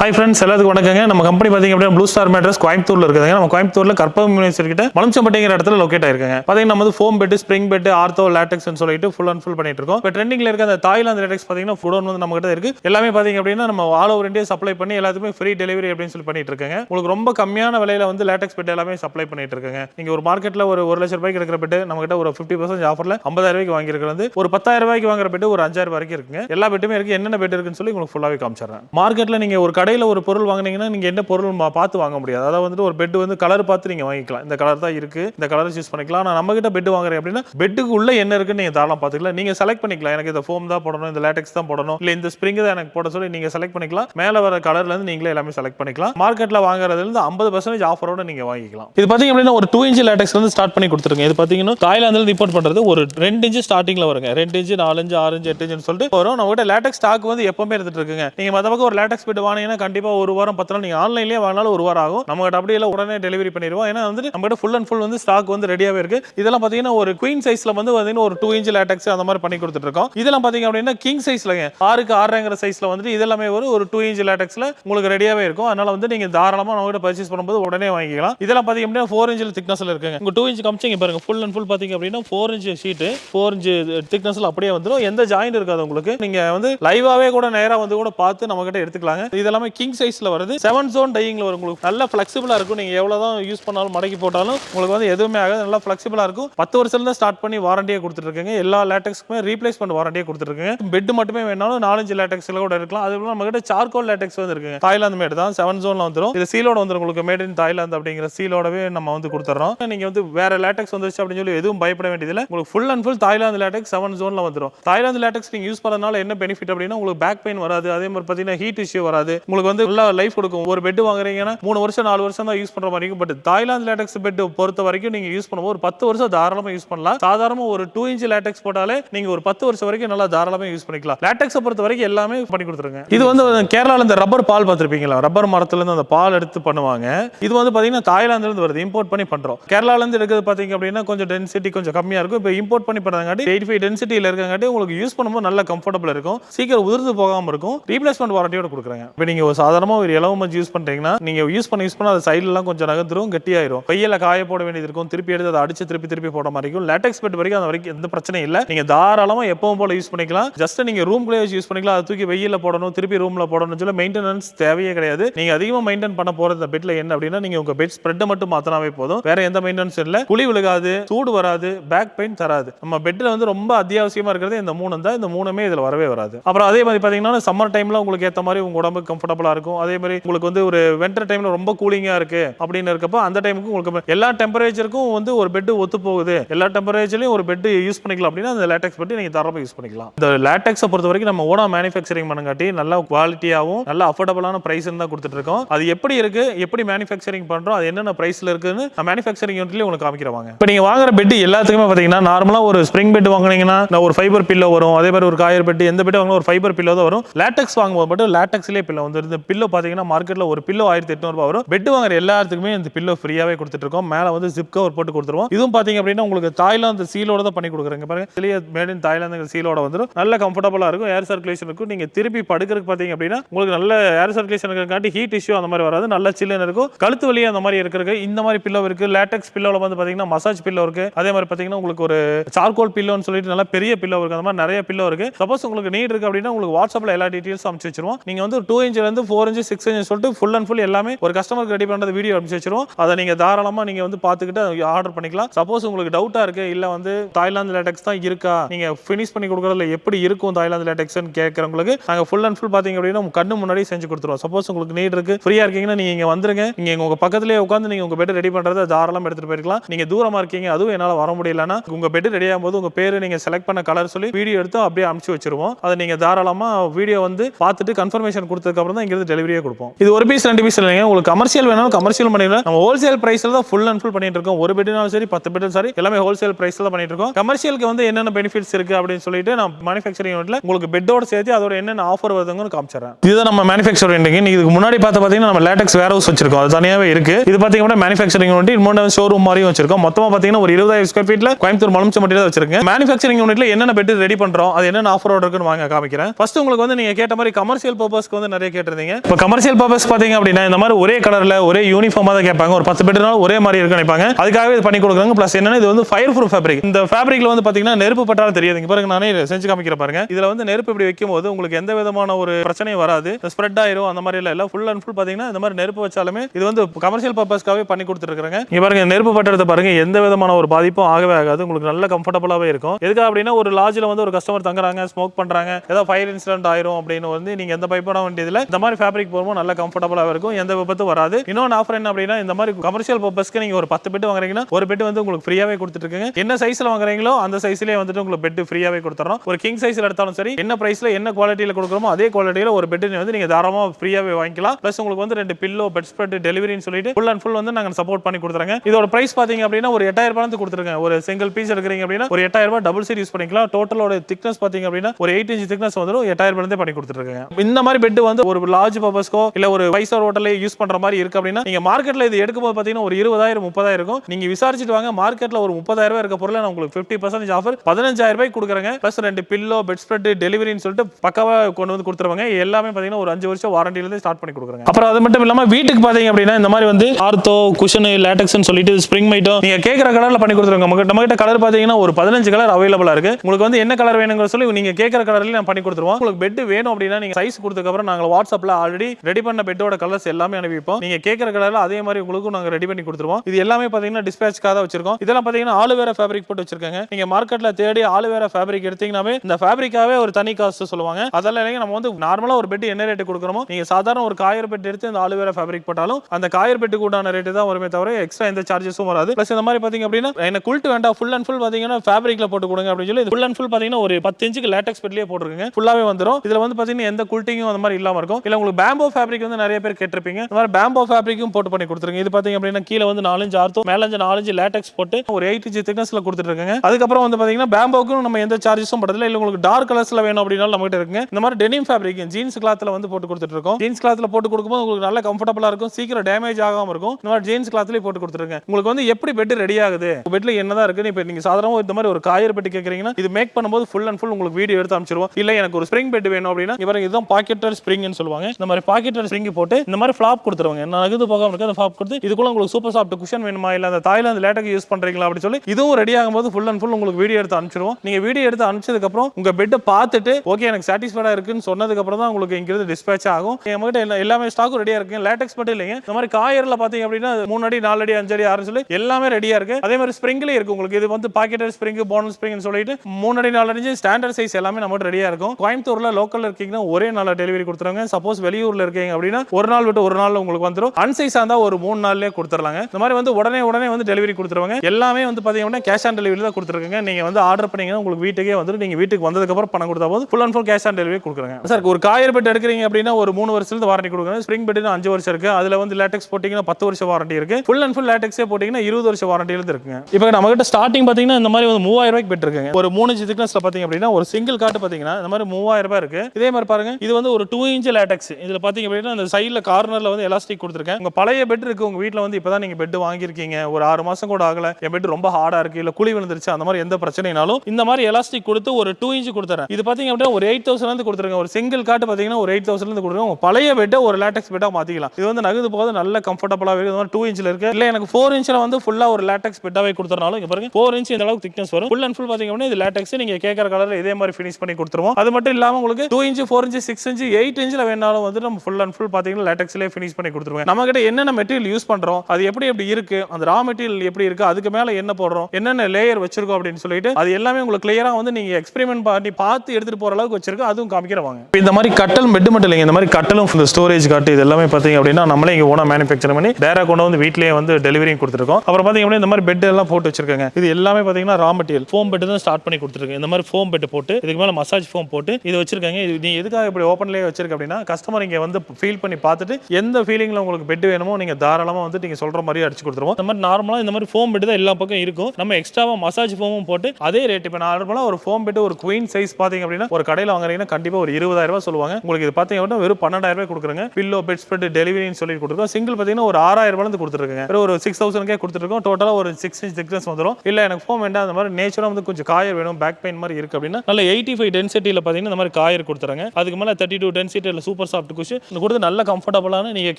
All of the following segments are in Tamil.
ஹாய் ஃப்ரெண்ட்ஸ் எல்லாத்துக்கும் வணக்கங்க. நம்ம கம்பெனி பார்த்தீங்க அப்படின்னா ப்ளூ ஸ்டார் மேட்ரஸ் கோயம்புத்தூர்ல இருக்குதுங்க. நம்ம கோயம்புத்தூர்ல கற்பகம் யூனிவர்சிட்டி கிட்ட மலம்சம்பட்டிங்கிற இடத்துல லொக்கேட் ஆயிருக்காங்க. பார்த்தீங்கன்னா நம்ம வந்து foam bed spring bed ortho latex சொல்லிட்டு ஃபுல் அண்ட் ஃபுல் பண்ணிட்டு இருக்கோம். இப்போ ட்ரெண்டிங்ல இருக்க அந்த தாய்லாந்து லேட்டக்ஸ் பார்த்தீங்கன்னா ஃபுட் வந்து நம்ம கிட்ட இருக்கு. எல்லாமே பார்த்தீங்க அப்படின்னா நம்ம ஆல் ஓவர் இந்தியா சப்ளை பண்ணி எல்லாத்துக்குமே ஃப்ரீ டெலிவரி அப்படின்னு சொல்லி பண்ணிட்டு இருக்காங்க. உங்களுக்கு ரொம்ப கம்மியான விலையில வந்து லேட்டக்ஸ் பெட் எல்லாமே சப்ளை பண்ணிட்டு இருக்காங்க. நீங்க ஒரு மார்க்கெட்ல ஒரு ஒரு லட்சம் ரூபாய்க்கு இருக்கிற பெட் நம்ம கிட்ட ஒரு ஃபிஃப்டி பர்சன்ட் ஆஃபர்ல ஐம்பதாயிரம் ரூபாய்க்கு வாங்கியிருக்கிறது ஒரு பத்தாயிரம் ரூபாய்க்கு வாங்குற பெட் ஒரு அஞ்சாயிரம் வரைக்கும் இருக்குங்க. எல்லா பெட்டுமே இருக்கு. என்னென்ன பெட் இருக்குன்னு சொல்லி உங்களுக்கு ஃபுல்லாவே காமிச்சிடுறேன். மார்க்கெட்ல நீங்க ஒரு கடை கடையில் ஒரு பொருள் வாங்குனீங்கன்னா நீங்கள் என்ன பொருள் பார்த்து வாங்க முடியாது. அதாவது வந்துட்டு ஒரு பெட் வந்து கலர் பார்த்து நீங்கள் வாங்கிக்கலாம். இந்த கலர் தான் இருக்குது இந்த கலர் சூஸ் பண்ணிக்கலாம். நான் நம்மகிட்ட பெட் வாங்குறேன் அப்படின்னா பெட்டுக்கு உள்ள என்ன இருக்குன்னு நீங்கள் தாராளம் பார்த்துக்கலாம். நீங்கள் செலக்ட் பண்ணிக்கலாம். எனக்கு இந்த ஃபோம் தான் போடணும் இந்த லேட்டெக்ஸ் தான் போடணும் இல்லை இந்த ஸ்ப்ரிங் தான் எனக்கு போட சொல்லி நீங்கள் செலக்ட் பண்ணிக்கலாம். மேலே வர கலர்லேருந்து நீங்களே எல்லாமே செலக்ட் பண்ணிக்கலாம். மார்க்கெட்டில் வாங்குறதுலேருந்து ஐம்பது பர்சன்டேஜ் ஆஃபரோட நீங்கள் வாங்கிக்கலாம். இது பார்த்தீங்க அப்படின்னா ஒரு டூ இன்ச்சு லேட்டக்ஸ்லேருந்து வந்து ஸ்டார்ட் பண்ணி கொடுத்துருங்க. இது பார்த்தீங்கன்னா தாய்லாந்துலேருந்து இம்போர்ட் பண்ணுறது ஒரு ரெண்டு இன்ச்சு ஸ்டார்டிங்கில் வருங்க. ரெண்டு இன்ச்சு நாலு இன்ச் ஆறு இன்ச் எட்டு இன்ச்சுன்னு சொல்லிட்டு வரும். நம்மகிட்ட லேட்டக்ஸ் ஸ்டாக் வந்து எப்பவுமே இருந்துட்டு இருக்குங்க. நீங்கள் மற்ற பக்கம் ஒரு லேட்டக்ஸ் பெட் வாங்கினீங்கன்னா கண்டிப்பாக ஒரு வாரம் பத்து நாள் நீங்கள் ஆன்லைன்லேயே வாங்கினாலும் ஒரு வாரம் ஆகும். நம்மகிட்ட அப்படியெல்லாம் அப்படியே உடனே டெலிவரி பண்ணிடுவோம். ஏன்னா வந்து நம்மகிட்ட ஃபுல் அண்ட் ஃபுல் வந்து ஸ்டாக் வந்து ரெடியாகவே இருக்கு. இதெல்லாம் பார்த்தீங்கன்னா ஒரு குயின் சைஸில் வந்து பார்த்தீங்கன்னா ஒரு டூ இன்ச் லேட்டக்ஸ் அந்த மாதிரி பண்ணி கொடுத்துட்ருக்கோம் இதெல்லாம் பார்த்தீங்க அப்படின்னா கிங் சைஸ்லங்க ஆறுக்கு ஆறுங்கிற சைஸில் வந்துட்டு இதெல்லாமே ஒரு ஒரு டூ இன்ச் லேட்டக்ஸில் உங்களுக்கு ரெடியாகவே இருக்கும். அதனால வந்து நீங்கள் தாராளமாக நம்மகிட்ட பர்ச்சேஸ் பண்ணும்போது உடனே வாங்கிக்கலாம். இதெல்லாம் பார்த்தீங்க அப்படின்னா ஃபோர் இன்ச்சில் திக்னஸ்ல இருக்குங்க. உங்கள் டூ இன்ச் காமிச்சிங்க பாருங்க. ஃபுல் அண்ட் ஃபுல் பார்த்தீங்க அப்படின்னா four inch sheet four inch திக்னஸில் அப்படியே வந்துடும் எந்த ஜாயிண்ட் இருக்காது உங்களுக்கு. நீங்கள் வந்து லைவாகவே கூட நேராக வந்து கூட பார்த்து நம்மகிட்ட எடுத்துக்கலாங்க. இதெல்லாம் கிங் சைஸில் வருது. செவன் ஜோன் டையிங்கில் வரும். உங்களுக்கு நல்லா ஃப்ளெக்சிபிளாக இருக்கும். நீங்கள் எவ்வளோ தான் யூஸ் பண்ணாலும் மடக்கி போட்டாலும் உங்களுக்கு வந்து எதுவுமே ஆகாது. நல்லா ஃப்ளெக்சிபிளாக இருக்கும். பத்து வருஷத்துல தான் ஸ்டார்ட் பண்ணி வாரண்டியே கொடுத்துட்டு எல்லா லேட்டெக்ஸ்க்குமே ரீப்ளேஸ்மெண்ட் வாரண்டியாக கொடுத்துருக்காங்க பெட் மட்டுமே வேணாலும் நாலஞ்சு லேட்டக்ஸில் கூட இருக்கலாம். அது நம்ம கிட்ட சார்கோல் லேட்டக்ஸ் வந்து இருக்குங்க. தாய்லாந்து மேட் தான். செவன் ஜோனில் வந்துடும் இது சீலோட வந்துரும். உங்களுக்கு மேட் இன் தாய்லாந்து அப்படிங்கிற சீலோடவே நம்ம வந்து கொடுத்துறோம். நீங்க வந்து வேற லேட்டக்ஸ் வந்துருச்சு அப்படின்னு சொல்லி எதுவும் பயப்பட வேண்டியதில்லை. உங்களுக்கு full and full Thailand latex seven ஜோனில் வந்துடும் தாய்லாந்து லேட்டக்ஸ் நீங்கள் யூஸ் பண்ணனால என்ன பெனிஃபிட் அப்படின்னா உங்களுக்கு பேக் பெயின் வராது. அதே மாதிரி பார்த்தீங்கன்னா ஹீட் இஷ்யூ வராது. உங்களுக்கு வந்து நல்லா லைஃப் கொடுக்கும். ஒரு பெட் வாங்குறீங்கன்னா மூணு வருஷம் நாலு வருஷம் தான் யூஸ் பண்ற மாதிரி இருக்கும். பட் தாய்லாந்து லேட்டக்ஸ் பெட் பொறுத்த வரைக்கும் நீங்க யூஸ் பண்ணும்போது ஒரு பத்து வருஷம் தாராளமா யூஸ் பண்ணலாம். சாதாரண ஒரு டூ இன்ச் லேட்டெக்ஸ் போட்டாலே நீங்க ஒரு பத்து வருஷம் வரைக்கும் நல்லா தாராளமா யூஸ் பண்ணிக்கலாம். லேட்டெக்ஸை பொறுத்த வரைக்கும் எல்லாமே பண்ணி கொடுத்துருங்க. இது வந்து கேரளால இந்த ரப்பர் பால் பார்த்திருப்பீங்களா? ரப்பர் மரத்துல இருந்து அந்த பால் எடுத்து பண்ணுவாங்க. இது வந்து பாத்தீங்கன்னா தாய்லாந்துல இருந்து வருது. இம்போர்ட் பண்ணி பண்றோம். கேரளால இருந்து எடுக்கிறது பாத்தீங்க அப்படின்னா கொஞ்சம் டென்சிட்டி கொஞ்சம் கம்மியா இருக்கும். இப்போ இம்போர்ட் பண்ணி பண்ணாங்காட்டி எயிட் ஃபைவ் டென்சிட்டியில் இருக்கங்காட்டி உங்களுக்கு யூஸ் பண்ணும்போது நல்லா கம்ஃபர்டபுள் இருக்கும். சீக்கிரம் உதிர்ந்து போகாம இருக்கும். ரீப்ளேஸ்மெண்ட் வாரண்டியோட கொடுக்குறாங்க. இப்போ நீங்க ஒரு சாதாரணமாக ஒரு இலவ மஞ்சள் யூஸ் பண்ணுறீங்கன்னா நீங்க யூஸ் பண்ண யூஸ் பண்ண அது சைட்லாம் கொஞ்சம் நகர்ந்துரும் கட்டியாயிரும். கையில காய போட வேண்டியது இருக்கும் திருப்பி எடுத்து அதை அடிச்சு திருப்பி திருப்பி போட மாதிரி இருக்கும். லேட்டக்ஸ் பெட் வரைக்கும் அந்த வரைக்கும் எந்த பிரச்சனையும் இல்லை. நீங்க தாராளமா எப்பவும் போல யூஸ் பண்ணிக்கலாம். ஜஸ்ட் நீங்க ரூம்குள்ளே வச்சு யூஸ் பண்ணிக்கலாம். அதை தூக்கி வெயிலில் போடணும் திருப்பி ரூம்ல போடணும்னு சொல்லி மெயின்டெனன்ஸ் தேவையே கிடையாது. நீங்க அதிகமாக மெயின்டைன் பண்ண போறது இந்த பெட்ல என்ன அப்படின்னா நீங்க உங்க பெட் ஸ்ப்ரெட்டை மட்டும் மாத்தினாவே போதும். வேற எந்த மெயின்டெனன்ஸ் இல்லை. குழி விழுகாது சூடு வராது பேக் பெயின் தராது. நம்ம பெட்ல வந்து ரொம்ப அத்தியாவசியமா இருக்கிறது இந்த மூணு தான் இந்த மூணுமே இதுல வரவே வராது. அப்புறம் அதே மாதிரி பாத்தீங்கன்னா சம்மர் டைம்ல உங்களுக்கு ஏத்த மாதிரி உங்க உடம்பு கம்ஃபர்டபுளாக இருக்கும். அதே மாதிரி உங்களுக்கு வந்து ஒரு வெண்டர் டைமில் ரொம்ப கூலிங்காக இருக்குது அப்படின்னு இருக்கப்போ அந்த டைமுக்கு உங்களுக்கு எல்லா டெம்பரேச்சருக்கும் வந்து ஒரு பெட் ஒத்து போகுது எல்லா டெம்பரேச்சர்லையும் ஒரு பெட் யூஸ் பண்ணிக்கலாம் அப்படின்னா அந்த லேட்டக்ஸ் பெட்டு நீங்கள் தரமாக யூஸ் பண்ணிக்கலாம். இந்த லேட்டெக்ஸை பொறுத்த வரைக்கும் நம்ம ஓனா மேனுஃபேக்சரிங் பண்ணங்காட்டி நல்லா குவாலிட்டியாகவும் நல்லா அஃபோர்டபுளான ப்ரைஸ் தான் கொடுத்துட்டு இருக்கோம். அது எப்படி இருக்கு எப்படி மேனுஃபேக்சரிங் பண்ணுறோம் அது என்னென்ன பிரைஸ்ல இருக்குன்னு மேனுஃபேக்சரிங் யூனிட்லேயே உங்களுக்கு காமிக்கிறவாங்க இப்போ நீங்க வாங்குற பெட் எல்லாத்துக்குமே பார்த்தீங்கன்னா நார்மலாக ஒரு ஸ்ப்ரிங் பெட் வாங்குனீங்கன்னா நான் ஒரு ஃபைபர் பில்லோ வரும். அதே மாதிரி ஒரு காயர் பெட் எந்த பெட் வாங்கினா ஒரு ஃபைபர் பில்லோ தான் வரும். லேட்டெக்ஸ் வாங்கும்போது மட்டும் லேட்டக்ஸ்லேயே பில்லோ வந்து இந்த பில்லோ பார்த்தீங்கன்னா மார்க்கெட்ல ஒரு பில்லோ ஆயிரத்தி எட்நூறுபா வரும். பெட் வாங்குற எல்லாத்துக்குமே இந்த பில்லோ ஃப்ரீயாவே கொடுத்துட்டு இருக்கோம். மேல வந்து ஜிப் கவர் போட்டு கொடுத்துருவோம். இதுவும் பாத்தீங்க அப்படின்னா உங்களுக்கு தாய்லாந்து சீலோட தான் பண்ணி கொடுக்குறேங்க. பாருங்க இதுலயே மேட் இன் தாய்லாந்து சீலோட வந்துடும் நல்ல கம்ஃபர்டபுளா இருக்கும். ஏர் சர்க்குலேஷன் இருக்கும் நீங்க திருப்பி படுக்கிறதுக்கு பாத்தீங்க அப்படின்னா உங்களுக்கு நல்ல ஏர் சர்க்குலேஷன் இருக்கிறக்காட்டி ஹீட் இஷ்யூ அந்த மாதிரி வராது. நல்ல சில்லுன்னு இருக்கும். கழுத்து வலி அந்த மாதிரி இருக்கிறது இந்த மாதிரி பில்லோ இருக்கு. லேட்டெக்ஸ் பில்லோல வந்து பாத்தீங்கன்னா மசாஜ் பில்லோ இருக்கு. அதே மாதிரி பாத்தீங்கன்னா உங்களுக்கு ஒரு சார்கோல் பில்லோன்னு சொல்லிட்டு நல்ல பெரிய பில்லோ இருக்கு. அந்த மாதிரி நிறைய பில்லோ இருக்கு. சப்போஸ் உங்களுக்கு நீட் இருக்கு அப்படின்னா உங்களுக்கு வாட்ஸ்அப்ல எல்லா டீடைல்ஸ் அனுப்பிச்சு வச்சிருவோம். நீங்க வந்து டூ இன்ச்ல வந்து ஃபோர் இன்ச்சு சிக்ஸ் இன்ச்சு சொல்லிட்டு ஃபுல் அண்ட் ஃபுல் எல்லாமே ஒரு கஸ்டமருக்கு ரெடி பண்ணுறது வீடியோ அனுப்பிச்சு வச்சிருவோம். அதை நீங்கள் தாராளமாக நீங்கள் வந்து பார்த்துக்கிட்டு ஆர்டர் பண்ணிக்கலாம். சப்போஸ் உங்களுக்கு டவுட்டாக இருக்குது இல்லை வந்து தாய்லாந்து லேட்டக்ஸ் தான் இருக்கா? நீங்கள் ஃபினிஷ் பண்ணி கொடுக்குறதுல எப்படி இருக்கும் தாய்லாந்து லேட்டக்ஸ்னு கேட்குறவங்களுக்கு நாங்கள் ஃபுல் அண்ட் ஃபுல் பார்த்தீங்க அப்படின்னா கண்ணு முன்னாடி செஞ்சு கொடுத்துருவோம். சப்போஸ் உங்களுக்கு நீட் இருக்கு ஃப்ரீயாக இருக்கீங்கன்னா நீங்கள் இங்கே வந்துருங்க. நீங்கள் உங்கள் பக்கத்துலேயே உட்காந்து நீங்கள் உங்கள் பெட் ரெடி பண்ணுறதை தாராளமாக எடுத்துகிட்டு போயிருக்கலாம். நீங்கள் தூரமாக இருக்கீங்க அதுவும் என்னால் வர முடியலன்னா உங்கள் பெட் ரெடி ஆகும்போது உங்கள் பேர் நீங்கள் செலக்ட் பண்ண கலர் சொல்லி வீடியோ எடுத்து அப்படியே அனுப்பிச்சு வச்சிருவோம். அதை நீங்கள் தாராளமாக வீடியோ வந்து பார்த்துட்டு கன்ஃபர்மேஷன் கொடுத்ததுக்கப்புறம் தான் இங்கிருந்து டெலிவரியே கொடுப்போம். இது ஒரு பீஸ் ரெண்டு பீஸ் இல்லைங்க. உங்களுக்கு கமர்ஷியல் வேணாலும் கமர்ஷியல் பண்ணிடலாம். நம்ம ஹோல்சேல் பிரைஸ்ல தான் ஃபுல் அண்ட் ஃபுல் பண்ணிட்டு இருக்கோம். ஒரு பெட்னாலும் சரி பத்து பெட்டும் சரி எல்லாமே ஹோல்சேல் பிரைஸ்ல தான் பண்ணிட்டு இருக்கோம். கமர்ஷியலுக்கு வந்து என்னென்ன பெனிஃபிட்ஸ் இருக்கு அப்படின்னு சொல்லிட்டு நான் மேனுஃபேக்சரிங் யூனிட்ல உங்களுக்கு பெட்டோட சேர்த்து அதோட என்னென்ன ஆஃபர் வருதுன்னு காமிச்சிடறேன். இதுதான் நம்ம மேனுஃபேக்சர் யூனிட் இதுக்கு முன்னாடி பார்த்து பார்த்தீங்கன்னா நம்ம லேட்டக்ஸ் வேர் ஹவுஸ் வச்சிருக்கோம். அது தனியாவே இருக்கு. இது பார்த்தீங்கன்னா மேனுஃபேக்சரிங் யூனிட் இன்னொன்று ஷோரூம் மாதிரியும் வச்சிருக்கோம். மொத்தமாக பார்த்தீங்கன்னா ஒரு இருபதாயிரம் ஸ்கொயர் ஃபீட்ல கோயம்புத்தூர் மலம்ச்சம் மட்டும் வச்சிருக்கேன். மேனுஃபேக்சரிங் யூனிட்ல என்னென்ன பெட் ரெடி பண்றோம் அது என்னென்ன ஆஃபரோட இருக்குன்னு வாங்க காமிக்கிறேன். ஃபர்ஸ்ட் உங்களுக்கு வந்து நீங்க கேட்ட மாதிரி கமர்ஷியல் பர்பஸ்க்கு வந்து நிறைய கேட்டு கேட்டிருந்தீங்க. இப்போ கமர்ஷியல் பர்பஸ் பார்த்தீங்க அப்படின்னா இந்த மாதிரி ஒரே கலரில் ஒரே யூனிஃபார்மாக தான் கேட்பாங்க. ஒரு பத்து பெட்னாலும் ஒரே மாதிரி இருக்கு நினைப்பாங்க. அதுக்காகவே இது பண்ணி கொடுக்குறாங்க. ப்ளஸ் என்னன்னா இது வந்து ஃபயர் ப்ரூஃப் ஃபேப்ரிக் இந்த ஃபேப்ரிக்ல வந்து பார்த்தீங்கன்னா நெருப்பு பட்டாலும் தெரியாது. இங்க பாருங்க நானே செஞ்சு காமிக்கிற பாருங்க. இதில் வந்து நெருப்பு இப்படி வைக்கும் போது உங்களுக்கு எந்த விதமான ஒரு பிரச்சனையும் வராது. ஸ்ப்ரெட் ஆயிரும் அந்த மாதிரி இல்லை. ஃபுல் அண்ட் ஃபுல் பார்த்தீங்கன்னா இந்த மாதிரி நெருப்பு வச்சாலுமே இது வந்து கமர்ஷியல் பர்பஸ்க்காகவே பண்ணி கொடுத்துருக்காங்க இங்கே பாருங்க நெருப்பு பட்டுறத பாருங்க. எந்த விதமான ஒரு பாதிப்பும் ஆகவே ஆகாது. உங்களுக்கு நல்ல கம்ஃபர்டபுளாகவே இருக்கும். எதுக்காக அப்படின்னா ஒரு லாட்ஜில் வந்து ஒரு கஸ்டமர் தங்குறாங்க ஸ்மோக் பண்ணுறாங்க ஏதாவது ஃபயர் இன்சிடென்ட் ஆயிரும் அப்படின்னு வந்து நீங்க எந்த பயப்பட வேண்டியதில்லை. இந்த மாதிரி ஃபேப்ரிக் போகும்போது நல்ல கம்ஃபர்டபுளாக இருக்கும். எந்த விபத்தும் வராது. இன்னொன்று ஆஃபர் என்ன அப்படின்னா இந்த மாதிரி கமர்ஷியல் பர்பஸ்க்கு நீங்க ஒரு பத்து பெட் வாங்குறீங்கன்னா ஒரு பெட் வந்து உங்களுக்கு ஃப்ரீயாவே கொடுத்துட்டு என்ன சைஸ்ல வாங்குறீங்களோ அந்த சைஸ்லயே வந்துட்டு உங்களுக்கு பெட் ஃப்ரீயாவே கொடுத்துறோம். ஒரு கிங் சைஸ்ல எடுத்தாலும் சரி என்ன பிரைஸ்ல என்ன குவாலிட்டியில கொடுக்குறோமோ அதே குவாலிட்டியில ஒரு பெட் வந்து நீங்க தாராளமா ஃப்ரீயாவே வாங்கிக்கலாம். ப்ளஸ் உங்களுக்கு வந்து ரெண்டு பில்லோ பெட் ஸ்ப்ரெட் டெலிவரின்னு சொல்லிட்டு ஃபுல் அண்ட் ஃபுல் வந்து நாங்க சப்போர்ட் பண்ணி கொடுத்துறோங்க. இதோட பிரைஸ் பாத்தீங்க அப்படின்னா ஒரு எட்டாயிரம் ரூபாய் கொடுத்துருக்கேன். ஒரு சிங்கிள் பீஸ் எடுக்கிறீங்க அப்படின்னா ஒரு எட்டாயிரம் ரூபாய் டபுள் சீட் யூஸ் பண்ணிக்கலாம். டோட்டலோட திக்னஸ் பாத்தீங்க அப்படின்னா ஒரு எயிட் இன்ச் திக்னஸ் வந்துடும். எட்டாயிரம் ரூபாய் பண்ணி கொடுத்துருக்காங்க இந்த மாதிரி பெட் வந்து ஒரு லார்ஜ் பர்பஸ்க்கோ இல்ல ஒரு ஃபைவ் ஸ்டார் ஹோட்டலே யூஸ் பண்ற மாதிரி இருக்கு அப்படின்னா நீங்க மார்க்கெட்ல இது எடுக்கும்போது பாத்தீங்கன்னா ஒரு இருபதாயிரம் முப்பதாயிரம் இருக்கும். நீங்க விசாரிச்சுட்டு வாங்க மார்க்கெட்ல ஒரு முப்பதாயிரம் ரூபாய் இருக்க பொருள் நான் உங்களுக்கு ஃபிஃப்டி பர்சன்டேஜ் ஆஃபர் பதினஞ்சாயிரம் ரூபாய் கொடுக்குறேங்க. பிளஸ் ரெண்டு பில்லோ பெட் ஸ்ப்ரெட் டெலிவரின்னு சொல்லிட்டு பக்காவா கொண்டு வந்து கொடுத்துருவாங்க. எல்லாமே பாத்தீங்கன்னா ஒரு அஞ்சு வருஷம் வாரண்டில இருந்து ஸ்டார்ட் பண்ணி கொடுக்குறாங்க. அப்புறம் அது மட்டும் இல்லாம வீட்டுக்கு பாத்தீங்க அப்படின்னா இந்த மாதிரி வந்து ஆர்த்தோ குஷன் லேட்டக்ஸ்னு சொல்லிட்டு ஸ்ப்ரிங் மைட்டும் நீங்க கேட்குற கலர்ல பண்ணி கொடுத்துருவாங்க. நம்ம கிட்ட கலர் பாத்தீங்கன்னா ஒரு பதினஞ்சு கலர் அவைலபிளா இருக்கு. உங்களுக்கு வந்து என்ன கலர் வேணுங்கிற சொல்லி நீங்க கேட்குற கலர்ல நான் பண்ணி கொடுத்துருவோம். உங்களுக்கு பெட் வேணும் அப்படின்னா நீங்க சைஸ் கொடுத்ததுக்கு அப்புறம் நாங்க வாட்ஸ்அப்ல ஆல்ரெடி ரெடி பண்ண பெட்டோட கலர்ஸ் எல்லாமே அனுப்பிப்போம் நீங்க கேட்குற கலர்ல அதே மாதிரி உங்களுக்கும் நாங்க ரெடி பண்ணி கொடுத்துருவோம். இது எல்லாமே பாத்தீங்கன்னா டிஸ்பேச்சுக்காக தான் வச்சிருக்கோம். இதெல்லாம் பாத்தீங்கன்னா ஆலுவேரா ஃபேப்ரிக் போட்டு வச்சிருக்காங்க. நீங்க மார்க்கெட்ல தேடி ஆலுவேரா ஃபேப்ரிக் எடுத்தீங்கன்னாவே இந்த ஃபேப்ரிக்காவே ஒரு தனி காஸ்ட் சொல்லுவாங்க. அதெல்லாம் இல்லைங்க நம்ம வந்து நார்மலா ஒரு பெட் என்ன ரேட்டு கொடுக்குறோமோ நீங்க சாதாரண ஒரு காயர் பெட் எடுத்து இந்த ஆலுவேரா ஃபேப்ரிக் போட்டாலும் அந்த காயர் பெட்டுக்கு உண்டான ரேட்டு தான் வருமே தவிர எக்ஸ்ட்ரா எந்த சார்ஜஸும் வராது. ப்ளஸ் இந்த மாதிரி பாத்தீங்க அப்படின்னா எனக்கு குல்ட் வேண்டாம் ஃபுல் அண்ட் ஃபுல் பாத்தீங்கன்னா ஃபேப்ரிக்ல போட்டு கொடுங்க அப்படின்னு சொல்லி ஃபுல் அண்ட் ஃபுல் பாத்தீங்கன்னா ஒரு பத்து இன்ச்சுக்கு லேட்டக்ஸ் பெட்லயே போட்டுருக்குங்க. ஃபுல்லாவே வந்துடும் இதுல வந்து பாத்தீங்கன்னா எந்த குல்ட்டிங்கும் அந்த மாதிரி இல்லாம இருக்கும். இல்ல உங்களுக்கு பேம்போ ஃபேப்ரிக் வந்து நிறைய பேர் கேட்டிருப்பீங்க. இந்த மாதிரி பேம்போ ஃபேப்ரிக்கும் போட்டு பண்ணி கொடுத்துருங்க. இது பாத்தீங்க அப்படின்னா கீழே வந்து நாலஞ்சு ஆர்த்தோ மேலஞ்சு நாலஞ்சு லேட்டக்ஸ் போட்டு ஒரு எயிட் இன்ச் திக்னஸ்ல கொடுத்துட்டு இருக்காங்க அதுக்கப்புறம் வந்து பாத்தீங்கன்னா பேம்போக்கும் நம்ம எந்த சார்ஜஸும் படுறதில்ல இல்ல உங்களுக்கு டார்க் கலர்ஸ்ல வேணும் அப்படின்னாலும் நம்ம கிட்ட இருக்குங்க. இந்த மாதிரி டெனிம் ஃபேப்ரிக் ஜீன்ஸ் கிளாத்ல வந்து போட்டு கொடுத்துட்டு இருக்கோம் ஜீன்ஸ் கிளாத்ல போட்டு கொடுக்கும்போது உங்களுக்கு நல்ல கம்ஃபர்டபுளா இருக்கும். சீக்கிரம் டேமேஜ் ஆகாம இருக்கும். இந்த மாதிரி ஜீன்ஸ் கிளாத்லயே போட்டு கொடுத்துருங்க. உங்களுக்கு வந்து எப்படி பெட் ரெடி ஆகுது? பெட்ல என்னதான் இருக்குன்னு இப்போ நீங்க சாதாரணமா இந்த மாதிரி ஒரு காயர் பெட் கேக்குறீங்கன்னா இது மேக் பண்ணும்போது ஃபுல் அண்ட் ஃபுல் உங்களுக்கு வீடியோ எடுத்து அனுப்பிச்சிருவோம். இல்ல எனக்கு ஒரு ஸ்ப்ரிங் பெட் வேணும் அப்படின்னா இவங்க இதுதான் பாக்கெட்டர் ஸ்ப்ரிங்னு சொல்லுவாங்க. இந்த மாதிரி பாக்கெட் ஸ்ப்ரிங் போட்டு இந்த மாதிரி ஃபிளாப் கொடுத்துருவாங்க. நான் நகுது போகாம இருக்கு அந்த ஃபிளாப் கொடுத்து இதுக்குள்ள உங்களுக்கு சூப்பர் சாஃப்ட் குஷன் வேணுமா? இல்ல அந்த தாய்லாந்து லேட்டக்கு யூஸ் பண்றீங்களா அப்படின்னு சொல்லி இதுவும் ரெடி ஆகும்போது ஃபுல் அண்ட் ஃபுல் உங்களுக்கு வீடியோ எடுத்து அனுப்பிச்சிருவோம். நீங்க வீடியோ எடுத்து அனுப்பிச்சதுக்கு அப்புறம் உங்க பெட்டை பார்த்துட்டு ஓகே எனக்கு சாட்டிஸ்ஃபைடா இருக்குன்னு சொன்னதுக்கு அப்புறம் தான் உங்களுக்கு இங்கிருந்து டிஸ்பேச் ஆகும். எங்ககிட்ட எல்லா- எல்லாமே ஸ்டாக்கும் ரெடியா இருக்கு லேட்டக்ஸ் மட்டும் இல்லைங்க. இந்த மாதிரி காயர்ல பாத்தீங்க அப்படின்னா மூணு அடி நாலு அடி அஞ்சு அடி ஆறு சொல்லி எல்லாமே ரெடியா இருக்கு. அதே மாதிரி ஸ்ப்ரிங்லேயே இருக்கு உங்களுக்கு. இது வந்து பாக்கெட்டர் ஸ்ப்ரிங் போனல் ஸ்ப்ரிங்னு சொல்லிட்டு மூணு அடி நாலு அடி ஸ்டாண்டர்ட் சைஸ் எல்லாமே நம்ம ரெடியா இருக்கும். கோயம்புத்தூர்ல லோக்கல் இருக்கீங்கன்னா ஒரே நாளில் டெலிவரி கொடுத்துருவாங்க. சப்போஸ் வெளியூர்ல இருக்கீங்க அப்படின்னா ஒரு நாள் விட்டு ஒரு நாள் உங்களுக்கு வந்துடும் அன்சைஸாக இருந்தால் ஒரு மூணு நாள்லேயே கொடுத்துறலாங்க இந்த மாதிரி வந்து உடனே உடனே வந்து டெலிவரி கொடுத்துருவாங்க. எல்லாமே வந்து பார்த்தீங்கன்னா கேஷ் ஆன் டெலிவரி தான் கொடுத்துருக்காங்க. நீங்க வந்து ஆர்டர் பண்ணீங்கன்னா உங்களுக்கு வீட்டுக்கே வந்துட்டு நீங்க வீட்டுக்கு வந்ததுக்கு அப்புறம் பணம் கொடுத்தா போது full and full cash on delivery கொடுக்குறாங்க. சார் ஒரு காயர் பெட் எடுக்கிறீங்க அப்படின்னா ஒரு மூணு வருஷத்துல வாரண்டி கொடுக்குறாங்க ஸ்ப்ரிங் பெட்னு அஞ்சு வருஷம் இருக்கு. அதுல வந்து லேட்டக்ஸ் போட்டீங்கன்னா பத்து வருஷம் வாரண்டி இருக்கு. ஃபுல் அண்ட் ஃபுல் லேட்டக்ஸே போட்டீங்கன்னா இருபது வருஷம் வாரண்டியிலிருந்து இருக்குங்க. இப்போ நம்ம கிட்ட ஸ்டார்டிங் பாத்தீங்கன்னா இந்த மாதிரி வந்து மூவாயிரம் ரூபாய்க்கு பெட் இருக்குங்க. ஒரு மூணு இன்ச் திக்னஸ்ல பாத்தீங்க அப்படின்னா ஒரு சிங்கிள் காட்டு பாத்தீங்கன்னா இந்த மாதிரி மூவாயிரம் ரூபாய் இருக்கு. இதே மாதிரி பாருங்க. இது வந்து ஒரு டூ இன்ச் லேட்டக்ஸ் இதில் பார்த்தீங்க அப்படின்னா அந்த சைடுல கார்னர்ல வந்து எலாஸ்டிக் கொடுத்துருக்கேன். உங்கள் பழைய பெட் இருக்கு உங்க வீட்டில் வந்து இப்பதான் நீங்க பெட் வாங்கியிருக்கீங்க. ஒரு ஆறு மாதம் கூட ஆகல. என் பெட் ரொம்ப ஹார்டாக இருக்கு இல்ல குழி விழுந்துருச்சு அந்த மாதிரி எந்த பிரச்சனைனாலும் இந்த மாதிரி எலாஸ்டிக் கொடுத்து ஒரு டூ இன்ச் கொடுத்துறேன். இது பார்த்தீங்க அப்படின்னா ஒரு எயிட் தௌசண்ட்லேருந்து கொடுத்துருங்க ஒரு சிங்கிள் காட்டு பார்த்தீங்கன்னா ஒரு எயிட் தௌசண்ட்லேருந்து கொடுத்துருங்க உங்க பழைய பெட்டை ஒரு லேட்டக்ஸ் பெட்டாக மாற்றிக்கலாம் இது வந்து நகுது போது நல்ல கம்ஃபர்டபுளா இருக்குது டூ இன்ச்சில் இருக்கு. இல்ல எனக்கு ஃபோர் இன்ச்சில் வந்து ஃபுல்லா ஒரு லேட்டக்ஸ் பெட்டாவே கொடுத்துறனாலும் இங்கே பாருங்க ஃபோர் இன்ச் இந்த அளவுக்கு திக்னஸ் வரும். ஃபுல் அண்ட் ஃபுல் பார்த்தீங்க அப்படின்னா இது லேட்டக்ஸ் நீங்க கேட்கற கலர்ல இதே மாதிரி ஃபினிஷ் பண்ணி கொடுத்துருவோம். அது மட்டும் இல்லாமல் உங்களுக்கு two inch four inch six inch eight இன்ச்ல வேணாலும் வந்து நம்ம ஃபுல் அண்ட் ஃபுல் பார்த்தீங்கன்னா லேட்டக்ஸ்லேயே ஃபினிஷ் பண்ணி கொடுத்துருவோம் நம்ம கிட்ட என்னென்ன மெட்டீரியல் யூஸ் பண்ணுறோம் அது எப்படி எப்படி இருக்கு அந்த ரா மெட்டீரியல் எப்படி இருக்கு அதுக்கு மேலே என்ன போடுறோம் என்னென்ன லேயர் வச்சிருக்கோம் அப்படின்னு சொல்லிட்டு அது எல்லாமே உங்களுக்கு கிளியராக வந்து நீங்கள் எக்ஸ்பெரிமெண்ட் பண்ணி பார்த்து எடுத்துகிட்டு போகிற அளவுக்கு வச்சிருக்கோம் அதுவும் காமிக்கிறவாங்க இந்த மாதிரி கட்டல் பெட் மட்டும் இல்லைங்க இந்த மாதிரி கட்டலும் இந்த ஸ்டோரேஜ் காட்டு இது எல்லாமே பார்த்தீங்க அப்படின்னா நம்மளே இங்கே ஓனா மேனுஃபேக்சர் பண்ணி டேரா கொண்டு வந்து வீட்டிலேயே வந்து டெலிவரியும் கொடுத்துருக்கோம். அப்புறம் பார்த்தீங்க அப்படின்னா இந்த மாதிரி பெட் எல்லாம் போட்டு வச்சிருக்காங்க. இது எல்லாமே பார்த்தீங்கன்னா ரா மெட்டீரியல் ஃபோம் பெட் தான் ஸ்டார்ட் பண்ணி கொடுத்துருக்கேன். இந்த மாதிரி ஃபோம் பெட் போட்டு இதுக்கு மேலே மசாஜ் ஃபோம் போட்டு இது வச்சிருக்காங்க. இது நீ எதுக்காக இப்படி ஓப்பன்லேயே வச்சிருக்க அப்படின்னா கஸ்டமர் இங்கே வந்து ஃபீல் பண்ணி பார்த்துட்டு எந்த ஃபீலிங்கில் உங்களுக்கு பெட் வேணுமோ நீங்கள் தாராளமாக வந்து நீங்கள் சொல்கிற மாதிரி அடிச்சு கொடுத்துருவோம். இந்த மாதிரி நார்மலாக இந்த மாதிரி ஃபோம் பெட்டு தான் எல்லா பக்கம் இருக்கும். நம்ம எக்ஸ்ட்ராவாக மசாஜ் ஃபோமும் போட்டு அதே ரேட் இப்போ நார்மலாக ஒரு ஃபோம் பெட்டு ஒரு குயின் சைஸ் பார்த்தீங்க அப்படின்னா ஒரு கடையில் வாங்குறீங்கன்னா கண்டிப்பாக ஒரு இருபதாயிரம் ரூபாய் சொல்லுவாங்க. உங்களுக்கு இது பார்த்தீங்க அப்படின்னா வெறும் பன்னெண்டாயிரம் ரூபாய் கொடுக்குறாங்க. பில்லோ பெட் ஸ்ப்ரெட் டெலிவரின்னு சொல்லி கொடுத்துருக்கோம். சிங்கிள் பார்த்தீங்கன்னா ஒரு ஆறாயிரம் ரூபாய் கொடுத்துருக்காங்க. ஒரு சிக்ஸ் தௌசண்ட்கே கொடுத்துருக்கோம். டோட்டலாக ஒரு சிக்ஸ் இன்ச் திக்னஸ் வந்துடும் இல்லை எனக்கு ஃபோம் வேண்டாம். அந்த மாதிரி நேச்சராக வந்து கொஞ்சம் காயர் வேணும். பேக் பெயின் மாதிரி இருக்குது அப்படின்னா நல்ல எயிட்டி ஃபைவ் டென்சிட்டியில் பார்த்தீங்கன்னா இந்த மாதிரி காயர் கொடுத்துறாங்க. அதுக்கு மேலே தேர்ட்டி டூ டென்சிட்டியில் சூப்பர் சாஃப்ட் குஷ். இது கொடுத்து நல்ல கம்ஃபர்டபுளான நீங்கள்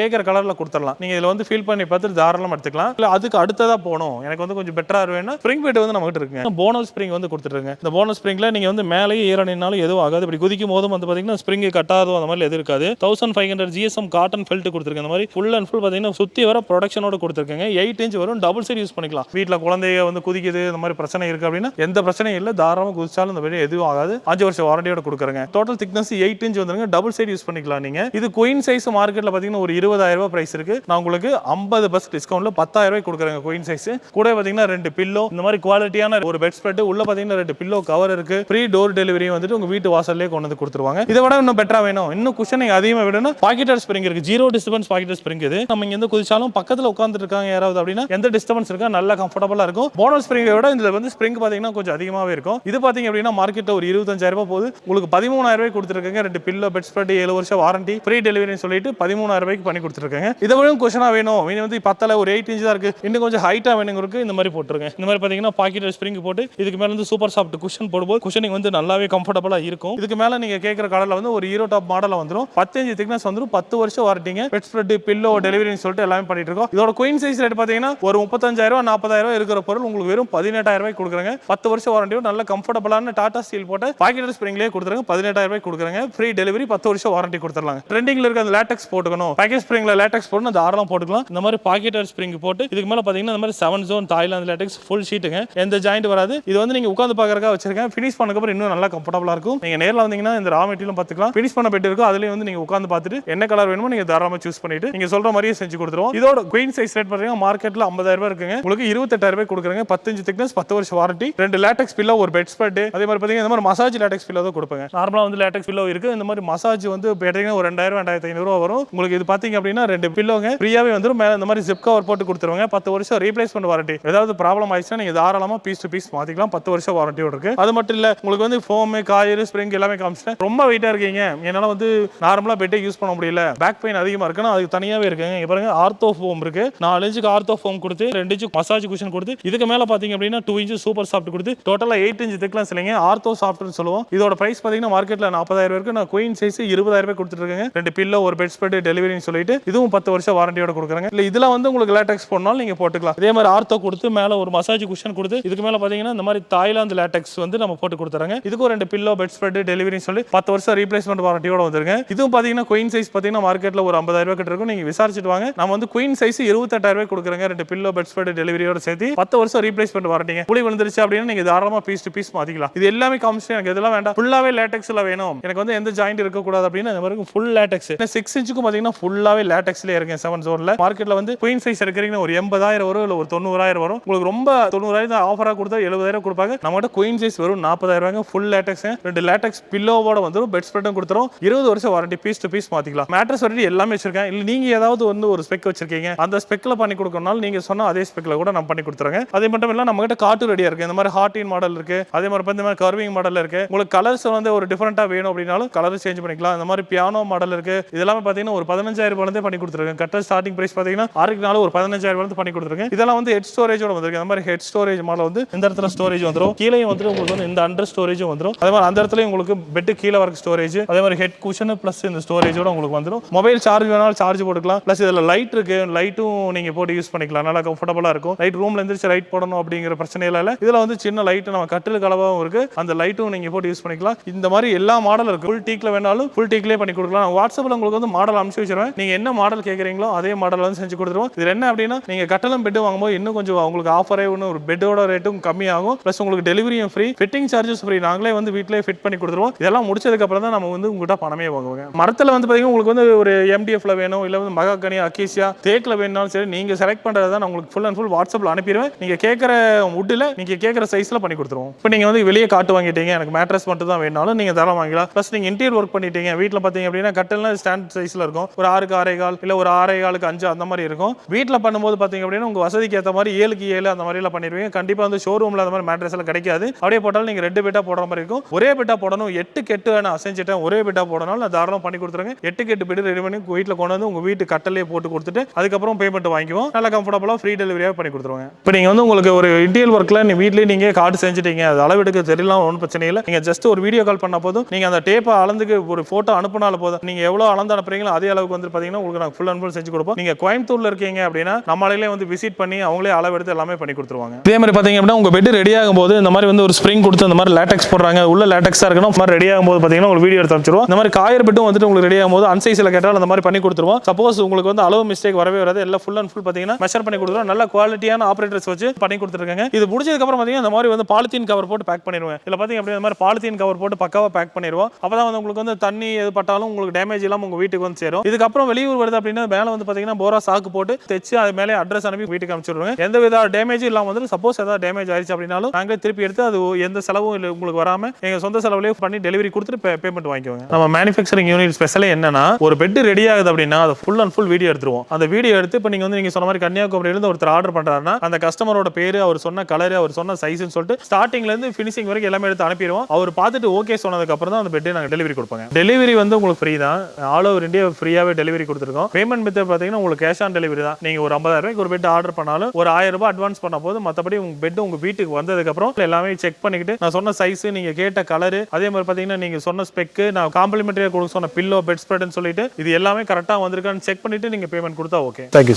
கேட்குற கலரில் கொடுத்துடலாம். நீங்கள் இதில் வந்து ஃபீல் பண்ணி பார்த்துட்டு தாராளமாக எடுத்துக்கலாம். இல்லை அதுக்கு அடுத்ததா போகணும். எனக்கு வந்து கொஞ்சம் பெட்டரா வேணும்னா ஸ்ப்ரிங் பெட் வந்து நம்மகிட்ட இருக்குங்க. போனஸ் ஸ்ப்ரிங் வந்து கொடுத்துருங்க இந்த போனஸ் ஸ்ப்ரிங்கில் நீங்கள் வந்து மேலேயே ஈரணினாலும் எதுவும் ஆகாது. இப்படி குதிக்கும் போதும் வந்து பார்த்தீங்கன்னா ஸ்ப்ரிங் கட்டாதோ அந்த மாதிரி எதுவும் இருக்காது. Thousand five hundred GSM cotton felt கொடுத்துருக்கேன். இந்த மாதிரி ஃபுல் அண்ட் ஃபுல் பாத்தீங்கன்னா சுற்றி வர ப்ரொடக்ஷனோட கொடுத்துருக்காங்க. எயிட் இன்ச் வரும் டபுள் சைடு யூஸ் பண்ணிக்கலாம். வீட்டில் குழந்தைய வந்து குதிக்குது இந்த மாதிரி பிரச்சனை இருக்கு அப்படின்னா எந்த பிரச்சனையும் இல்லை. தாராளமாக குதிச்சாலும் இந்த மாதிரி எதுவும் ஆகாது. அஞ்சு வருஷம் வாரண்டியோட கொடுக்குறாங்க. டோட்டல் திக்னஸ் எயிட் இன்ச் வந்துருங்க. டபுள் சைட் யூஸ் பண்ணி பண்ணிக்கலாம் நீங்க. இது குயின் சைஸ் மார்க்கெட்ல பாத்தீங்கன்னா ஒரு இருபதாயிரம் ரூபாய் பிரைஸ் இருக்கு. நான் உங்களுக்கு ஐம்பது பஸ் டிஸ்கவுண்ட்ல பத்தாயிரம் ரூபாய் கொடுக்குறேங்க குயின் சைஸ் கூட பாத்தீங்கன்னா ரெண்டு பில்லோ இந்த மாதிரி குவாலிட்டியான ஒரு பெட் ஸ்ப்ரெட் உள்ள பாத்தீங்கன்னா ரெண்டு பில்லோ கவர் இருக்கு. ஃப்ரீ டோர் டெலிவரி வந்துட்டு உங்க வீட்டு வாசல்லே கொண்டு வந்து கொடுத்துருவாங்க. இதை விட இன்னும் பெட்டரா வேணும். இன்னும் குஷன் அதிகமாக விடணும். பாக்கெட்டர் ஸ்ப்ரிங் இருக்கு. ஜீரோ டிஸ்டர்பன்ஸ் பாக்கெட்டர் ஸ்ப்ரிங் இது. நம்ம இங்க இருந்து குதிச்சாலும் பக்கத்துல உட்காந்துட்டு இருக்காங்க யாராவது அப்படின்னா எந்த டிஸ்டர்பன்ஸ் இருக்கா நல்லா கம்ஃபர்டபுளாக இருக்கும். போனல் ஸ்ப்ரிங்கை விட இதுல வந்து ஸ்ப்ரிங் பாத்தீங்கன்னா கொஞ்சம் அதிகமாகவே இருக்கும். இது பாத்தீங்க அப்படின்னா மார்க்கெட்ல ஒரு இருபத்தஞ்சாயிரம் ரூபாய் போகுது. உங்களுக்கு பதிமூணாயிரம் ரூபாய் கொடுத்துருக்காங்க. ரெண்டு பில்லோ பெட் ஸ்ப்ரெட் ஏழு வருஷம் வாரண்டி ஃப்ரீ டெலிவரின்னு சொல்லிட்டு பதிமூணாயிரம் ரூபாய்க்கு பண்ணி கொடுத்துருக்காங்க. இதை விட கொஷனாக வேணும். மீன் வந்து பத்தில் ஒரு எயிட் இன்ச் தான் இருக்கு. இன்னும் கொஞ்சம் ஹைட்டாக வேணுங்கிறதுக்கு இந்த மாதிரி போட்டுருங்க. இந்த மாதிரி பார்த்தீங்கன்னா பாக்கெட் ஸ்ப்ரிங் போட்டு இதுக்கு மேலே வந்து சூப்பர் சாஃப்ட் குஷன் போடும்போது குஷனிங் வந்து நல்லாவே கம்ஃபர்டபுளாக இருக்கும். இதுக்கு மேலே நீங்க கேட்குற கடையில் வந்து ஒரு ஹீரோ டாப் மாடலில் வந்துடும் பத்து பத்தஞ்சு திக்னஸ் வந்துடும் பத்து வருஷம் வாரண்டிங்க பெட் ஸ்ப்ரெட் பில்லோ டெலிவரின்னு சொல்லிட்டு எல்லாமே பண்ணிட்டு இருக்கோம். இதோட குயின் சைஸ் ரேட் பார்த்தீங்கன்னா ஒரு முப்பத்தஞ்சாயிரம் நாற்பதாயிரம் ரூபாய் இருக்கிற பொருள் உங்களுக்கு வெறும் பதினெட்டாயிரம் ரூபாய் கொடுக்குறாங்க. பத்து வருஷம் வாரண்டியும் நல்ல கம்ஃபர்டபுளான டாடா ஸ்டீல் போட்டு பாக்கெட் ஸ்ப்ரிங்லேயே கொடுத்துருங்க. பதினெட்டாயிரம் ரூபாய் கொடுக்குறாங்க. ஃப்ரீ டெலிவரி பத்து வருஷம் வாரண்டி கொடுத்துடலாம் ட்ரெண்டிங்ல இருக்க அந்த லேட்டக்ஸ் போட்டுக்கணும். பேக்கேஜ் ஸ்ப்ரிங்ல லேட்டக்ஸ் போட்டு தாராளம் போட்டுக்கலாம். இந்த மாதிரி பாக்கெட் ஸ்ப்ரிங் போட்டு இதுக்கு மேல பாத்தீங்கன்னா இந்த மாதிரி seven zone Thailand latex full ஷீட்டுங்க எந்த ஜாயிண்ட் வராது. இது வந்து நீங்க உட்காந்து பார்க்கறக்கா வச்சிருக்கேன். ஃபினிஷ் பண்ணக்கப்புறம் இன்னும் நல்லா கம்ஃபர்டபுளா இருக்கும். நீங்க நேரில் வந்தீங்கன்னா இந்த ரா மெட்டீரியலும் பார்த்துக்கலாம் ஃபினிஷ் பண்ண பெட் இருக்கும் அதுலயும் வந்து நீங்க உட்காந்து பார்த்துட்டு என்ன கலர் வேணுமோ நீங்க தாராளமா சூஸ் பண்ணிட்டு நீங்க சொல்ற மாதிரியே செஞ்சு கொடுத்துருவோம். இதோட குயின் சைஸ் ரேட் பாத்தீங்கன்னா மார்க்கெட்ல ஐம்பதாயிரம் ரூபாய் இருக்குங்க. உங்களுக்கு இருபத்தெட்டாயிரம் ரூபாய் கொடுக்குறாங்க. பத்தஞ்சு திக்னஸ் பத்து வருஷம் வாரண்டி ரெண்டு லேட்டக்ஸ் பில்லோ ஒரு பெட் ஸ்பெட் அதே மாதிரி பாத்தீங்கன்னா இந்த மாதிரி மசாஜ் லேட்டக்ஸ் பில்லோ தான் கொடுப்பாங்க. நார்மலா வந்து லேட்டக்ஸ் பில்லோ இருக்கு. இந்த மாதிரி மசாஜ் வந்து எடுத்தீங்கன்னா ஒரு ரெண்டாயிரம் ரெண்டாயிரத்தி ஐநூறு வரும். உங்களுக்கு இது பாத்தீங்க அப்படின்னா ரெண்டு பில்லோங்க. ஃப்ரீயாவே வந்துடும் மேலே இந்த மாதிரி ஜிப் கவர் போட்டு கொடுத்துருவாங்க. பத்து வருஷம் ரீப்ளேஸ்மெண்ட் வாரண்டி ஏதாவது ப்ராப்ளம் ஆயிடுச்சுன்னா நீங்க தாராளமா பீஸ் டு பீஸ் மாத்திக்கலாம். பத்து வருஷம் வாரண்டியோட இருக்கு. அது மட்டும் இல்ல உங்களுக்கு வந்து ஃபோம் காயர் ஸ்ப்ரிங் எல்லாமே காமிச்சிட்டேன் ரொம்ப வெயிட்டா இருக்கீங்க. என்னால வந்து நார்மலா பெட்டே யூஸ் பண்ண முடியல. பேக் பெயின் அதிகமா இருக்குன்னா அதுக்கு தனியாவே இருக்குங்க. இங்க பாருங்க ஆர்த்தோ ஃபோம் இருக்கு. நாலு இன்ச்சுக்கு ஆர்த்தோ ஃபோம் கொடுத்து ரெண்டு இன்ச்சு மசாஜ் குஷன் கொடுத்து இதுக்கு மேல பாத்தீங்க அப்படின்னா டூ இன்ச்சு சூப்பர் சாஃப்ட் கொடுத்து டோட்டலா எயிட் இன்ச் திக்லாம் சொல்லுங்க ஆர்த்தோ சாஃப்ட்னு சொல்லுவோம். இதோட பிரைஸ் பாத்தீங்கன்னா மார்க்கெட்ல நாற்பதாயிரம் இருக்கு நான் குயின் சைஸ் இருபதாயிரம் கொடுத்துட்டு ரெண்டு பில்லோ ஒரு பெட் ஸ்பெட் டெலிவரின்னு சொல்லிட்டு இதுவும் பத்து வருஷம் வாரண்டியோட கொடுக்குறாங்க. இல்லை இதில் வந்து உங்களுக்கு லேட்டக்ஸ் போடணும் நீங்கள் போட்டுக்கலாம். இதே மாதிரி ஆர்த்தோ கொடுத்து மேலே ஒரு மசாஜ் குஷன் கொடுத்து இதுக்கு மேலே பார்த்தீங்கன்னா இந்த மாதிரி தாய்லாந்து லேட்டக்ஸ் வந்து நம்ம போட்டு கொடுத்துறாங்க இதுக்கும் ரெண்டு பில்லோ பெட் ஸ்பெட் டெலிவரின்னு சொல்லி பத்து வருஷம் ரீப்ளேஸ்மெண்ட் வாரண்டியோட வந்துருங்க. இதுவும் பார்த்தீங்கன்னா குயின் சைஸ் பார்த்தீங்கன்னா மார்க்கெட்டில் ஒரு ஐம்பதாயிரம் ரூபாய் கிட்ட இருக்கும். நீங்கள் விசாரிச்சுட்டு வாங்க. நம்ம வந்து குயின் சைஸ் இருபத்தெட்டாயிரம் ரூபாய் கொடுக்குறாங்க. ரெண்டு பில்லோ பெட் ஸ்பெட் டெலிவரியோட சேர்த்து பத்து வருஷம் ரீப்ளேஸ்மெண்ட் வாரண்டிங்க புளி விழுந்துருச்சு அப்படின்னா நீங்கள் தாராளமாக பீஸ் டு பீஸ் மாற்றிக்கலாம் இது எல்லாமே காமிச்சு எனக்கு இதெல்லாம் வேண்டாம். ஃபுல்லாகவே லேட்டக்ஸில் வேணும். எனக்கு வந்து எந்த ஜாயிண்ட் இருக்கக்கூடாது அப்படின்னு வரைக்கும் ஃபுல் லேட்டக்ஸ் சிக்ஸ் இன்ச்சுக்கும் பாத்தீங்கன்னா ஃபுல்லாவே லேட்டக்ஸ்ல இருக்கேன் செவன் ஜோன்ல மார்க்கெட்ல வந்து குயின் சைஸ் எடுக்கிறீங்கன்னா ஒரு எண்பதாயிரம் வரும் இல்ல ஒரு தொண்ணூறாயிரம் வரும். உங்களுக்கு ரொம்ப தொண்ணூறாயிரம் ஆஃபரா கொடுத்தா எழுபதாயிரம் கொடுப்பாங்க. நம்மகிட்ட குயின் சைஸ் வரும் நாற்பதாயிரம் ரூபாய்ங்க ஃபுல் லேட்டக்ஸ் ரெண்டு லேட்டக்ஸ் பில்லோவோட வந்துடும் பெட் ஸ்ப்ரெட்டும் கொடுத்துரும். இருபது வருஷம் வாரண்டி பீஸ் டு பீஸ் மாத்திக்கலாம். மேட்ரஸ் வரட்டி எல்லாமே வச்சிருக்கேன். இல்ல நீங்க ஏதாவது வந்து ஒரு ஸ்பெக் வச்சிருக்கீங்க அந்த ஸ்பெக்ல பண்ணி கொடுக்கணும்னாலும் நீங்க சொன்னா அதே ஸ்பெக்ல கூட நம்ம பண்ணி கொடுத்துருங்க அதே மட்டும் இல்ல நம்ம கிட்ட காட்டு ரெடியா இருக்கு. இந்த மாதிரி ஹார்டின் மாடல் இருக்கு. அதே மாதிரி இந்த மாதிரி கர்விங் மாடல் இருக்கு. உங்களுக்கு கலர்ஸ் வந்து ஒரு டிஃபரெண்டா வேணும் அப்படின்னாலும் கலர் சேஞ்ச் பண்ணிக்கலாம். இந்த மாதிரி பியானோ மாடல் இருக்கு. இதெல்லாம் பாத்தீங்கன்னா ஒரு பதினஞ்சாயிரம் ரூபாய் பண்ணி கொடுத்துருக்கேன். கட்ட ஸ்டார்டிங் பிரைஸ் பாத்தீங்கன்னா ஆறுக்கு நாள் ஒரு பதினஞ்சாயிரம் ரூபாய் பண்ணி கொடுத்துருக்கேன். இதெல்லாம் வந்து ஹெட் ஸ்டோரேஜோட வந்திருக்கு. அந்த மாதிரி ஹெட் ஸ்டோரேஜ் மாடல் வந்து இந்த இடத்துல ஸ்டோரேஜ் வந்துரும். கீழே வந்துட்டு உங்களுக்கு வந்து இந்த அண்டர் ஸ்டோரேஜும் வந்துடும் அதே மாதிரி அந்த இடத்துல உங்களுக்கு பெட் கீழே வரக்கு ஸ்டோரேஜ் அதே மாதிரி ஹெட் குஷன் பிளஸ் இந்த ஸ்டோரேஜோட உங்களுக்கு வந்துடும் மொபைல் சார்ஜ் வேணாலும் சார்ஜ் போட்டுக்கலாம். பிளஸ் இதுல லைட் இருக்கு. லைட்டும் நீங்க போட்டு யூஸ் பண்ணிக்கலாம். நல்லா கம்ஃபர்டபுளா இருக்கும். லைட் ரூம்ல எந்திரிச்சு லைட் போடணும் அப்படிங்கிற பிரச்சனை இல்ல. இதுல வந்து சின்ன லைட் நம்ம கட்டில் கலவாவும் இருக்கு. அந்த லைட்டும் நீங்க போட்டு யூஸ் பண்ணிக்கலாம். இந்த மாதிரி எல்லா மாடல் இருக்கு. ஃபுல் டீக்ல வேணாலும் ஃபுல் டீக்லேயே பண்ணி கொடுக்கலாம். நான் உங்களுக்கு வந்து மாடல் அனுப்பிச்சு வச்சிருவேன். நீங்கள் என்ன மாடல் கேக்குறீங்களோ அதே மாடல் வந்து செஞ்சு கொடுத்துருவோம். இது என்ன அப்படின்னா நீங்கள் கட்டளம் பெட் வாங்கும்போது இன்னும் கொஞ்சம் உங்களுக்கு ஆஃபரே ஒன்று ஒரு பெட்டோட ரேட்டும் கம்மியாகும். ப்ளஸ் உங்களுக்கு டெலிவரியும் ஃப்ரீ ஃபிட்டிங் சார்ஜஸ் ஃப்ரீ நாங்களே வந்து வீட்டிலே ஃபிட் பண்ணி கொடுத்துருவோம். இதெல்லாம் முடிச்சதுக்கப்புறம் தான் நம்ம வந்து உங்கள்கிட்ட பணமே வாங்குவாங்க. மரத்துல வந்து பார்த்தீங்கன்னா உங்களுக்கு வந்து ஒரு எம்டிஎஃப்ல வேணும் இல்லை வந்து மகாக்கனி அக்கீசியா தேக்கில் வேணும்னாலும் சரி நீங்க செலக்ட் பண்ணுறது தான் உங்களுக்கு ஃபுல் அண்ட் ஃபுல் வாட்ஸ்அப்ல அனுப்பிடுவேன். நீங்க கேட்குற வுட்டில் நீங்க கேட்குற சைஸ்ல பண்ணி கொடுத்துருவோம். இப்போ நீங்க வந்து வெளியே காட்டு வாங்கிட்டீங்க எனக்கு மேட்ரஸ் மட்டும் தான் வேணாலும் நீங்க தரம் வாங்கிக்கலாம். ப்ளஸ் நீங்க இன்டீரியர் ஒர்க் பண்ணிட்டீங்க வீட்டில் பார்த்தீங்க அப்படின்னா கட்டெல்லாம் ஸ்டாண்ட் சைஸில் இருக்கும். ஒரு ஆறுக்கு ஆறே கால் இல்லை ஒரு ஆறே காலுக்கு அஞ்சு அந்த மாதிரி இருக்கும். வீட்டில் பண்ணும்போது பார்த்தீங்க அப்படின்னா உங்கள் வசதிக்கு ஏற்ற மாதிரி ஏழுக்கு ஏழு அந்த மாதிரிலாம் பண்ணிடுவீங்க கண்டிப்பா வந்து ஷோரூமில் அந்த மாதிரி மேட்ரஸ் எல்லாம் கிடைக்காது. அப்படியே போட்டாலும் நீங்கள் ரெண்டு பெட்டா போடுற மாதிரி இருக்கும். ஒரே பெட்டா போடணும். எட்டு கெட்டு நான் அசைஞ்சிட்டேன். ஒரே பெட்டா போடணும் நான் தாராளம் பண்ணி கொடுத்துருங்க. எட்டு கெட்டு பெட்டு ரெடி பண்ணி வீட்டில் கொண்டு வந்து உங்க வீட்டு கட்டலே போட்டு கொடுத்துட்டு அதுக்கப்புறம் பேமெண்ட் வாங்கிக்குவோம். நல்லா கம்ஃபர்டபுளாக ஃப்ரீ டெலிவரியாக பண்ணி கொடுத்துருவாங்க. இப்போ நீங்கள் வந்து உங்களுக்கு ஒரு இன்டீரியல் ஒர்க்கில் நீ வீட்லேயே நீங்கள் கார்டு செஞ்சுட்டீங்க. அது அளவெடுக்க தெரியலாம் ஒன்றும் பிரச்சனை இல்லை. நீங்கள் ஜஸ்ட் ஒரு வீடியோ கால் பண்ண போதும். நீங்கள் அந்த டேப்பை அளந்துக்கு ஒரு ஃபோட்டோ அனுப்ப அனுப்புனால போதும். நீங்க எவ்வளவு அளந்து அனுப்புறீங்களோ அதே அளவுக்கு வந்து பாத்தீங்கன்னா உங்களுக்கு நாங்கள் ஃபுல் அண்ட் ஃபுல் செஞ்சு கொடுப்போம். நீங்க கோயம்புத்தூர்ல இருக்கீங்க அப்படின்னா நம்மளாலே வந்து விசிட் பண்ணி அவங்களே அளவெடுத்து எல்லாமே பண்ணி கொடுத்துருவாங்க. இதே மாதிரி பாத்தீங்க அப்படின்னா உங்க பெட் ரெடி ஆகும்போது இந்த மாதிரி வந்து ஒரு ஸ்ப்ரிங் கொடுத்து இந்த மாதிரி லேட்டக்ஸ் போடுறாங்க உள்ள லேட்டெக்ஸா இருக்கணும் மாதிரி ரெடி ஆகும்போது பாத்தீங்கன்னா உங்களுக்கு வீடியோ எடுத்து அமைச்சிருவோம் இந்த மாதிரி காயர் பெட்டும் வந்துட்டு உங்களுக்கு ரெடி ஆகும்போது அன்சைஸ்ல கேட்டால் அந்த மாதிரி பண்ணி கொடுத்துருவோம். சப்போஸ் உங்களுக்கு வந்து அளவு மிஸ்டேக் வரவே வராது. எல்லாம் ஃபுல் அண்ட் ஃபுல் பாத்தீங்கன்னா மெஷர் பண்ணி கொடுத்துருவோம். நல்ல குவாலிட்டியான ஆபரேட்டர்ஸ் வச்சு பண்ணி கொடுத்துருக்காங்க. இது முடிஞ்சதுக்கு அப்புறம் பாத்தீங்கன்னா இந்த மாதிரி வந்து பாலித்தீன் கவர் போட்டு பேக் பண்ணிடுவேன். இதுல பாத்தீங்க அப்படியே இந்த மாதிரி பாலித்தீன் கவர் போட்டு பக்காவா பேக் பண்ணிடுவோம். அப்பதான் வந்து உங்களுக்கு வந்து தண்ணி எது பட்டாலும் உங்களுக்கு டேமேஜ் இல்லாமல் உங்க வீட்டுக்கு வந்து சேரும். இதுக்கப்புறம் வெளியூர் வருது அப்படின்னா மேலே வந்து பார்த்தீங்கன்னா போரா சாக்கு போட்டு தைச்சு அது மேலே அட்ரஸ் அனுப்பி வீட்டுக்கு அனுப்பிச்சிடுவாங்க. எந்த வித டேமேஜும் இல்லாமல் வந்து சப்போஸ் ஏதாவது டேமேஜ் ஆயிடுச்சு அப்படின்னாலும் நாங்களே திருப்பி எடுத்து அது எந்த செலவும் இல்லை உங்களுக்கு வராம எங்கள் சொந்த செலவுலேயே பண்ணி டெலிவரி கொடுத்துட்டு பேமெண்ட் வாங்கிக்குவாங்க நம்ம மேனுஃபேக்சரிங் யூனிட் ஸ்பெஷலே என்னன்னா ஒரு பெட் ரெடி ஆகுது அப்படின்னா அதை ஃபுல் அண்ட் ஃபுல் வீடியோ எடுத்துருவோம். அந்த வீடியோ எடுத்து இப்போ நீங்கள் வந்து நீங்கள் சொன்ன மாதிரி கன்னியாகுமரியிலேருந்து ஒருத்தர் ஆர்டர் பண்றாருன்னா அந்த கஸ்டமரோட பேர் அவர் சொன்ன கலர் அவர் சொன்ன சைஸ்னு சொல்லிட்டு ஸ்டார்டிங்லேருந்து ஃபினிஷிங் வரைக்கும் எல்லாமே எடுத்து அனுப்பிடுவோம். அவர் பார்த்துட்டு ஓகே சொன்னதுக்கப்புறம் தான் அந்த பெட்டை நாங்கள் டெலிவரி கொடுப்பாங்க. டெலிவரி வந்து உங்களுக்கு ஃப்ரீ தான். ஆல் ஓவர் இந்தியா ஃப்ரீயாவே டெலிவரி கொடுத்துருக்கோம். பேமெண்ட் மெத்தட் பார்த்தீங்கன்னா உங்களுக்கு கேஷ் ஆன் டெலிவரி தான். நீங்கள் ஒரு ஐம்பதாயிரம் ரூபாய்க்கு ஒரு பெட் ஆர்டர் பண்ணாலும் ஒரு ஆயிரம் ரூபாய் அட்வான்ஸ் பண்ண போது மற்றபடி உங்க பெட் உங்கள் வீட்டுக்கு வந்ததுக்கப்புறம் எல்லாமே செக் பண்ணிக்கிட்டு நான் சொன்ன சைஸ் நீங்க கேட்ட கலர் அதே மாதிரி பார்த்தீங்கன்னா நீங்க சொன்ன ஸ்பெக்கு நான் காம்ப்ளிமெண்ட்ரியாக கொடுக்க சொன்ன பில்லோ பெட் ஸ்ப்ரெட்னு சொல்லிட்டு இது எல்லாமே கரெக்டாக வந்திருக்கான்னு செக் பண்ணிட்டு நீங்கள் பேமெண்ட் கொடுத்தா ஓகே தேங்க்யூ சார்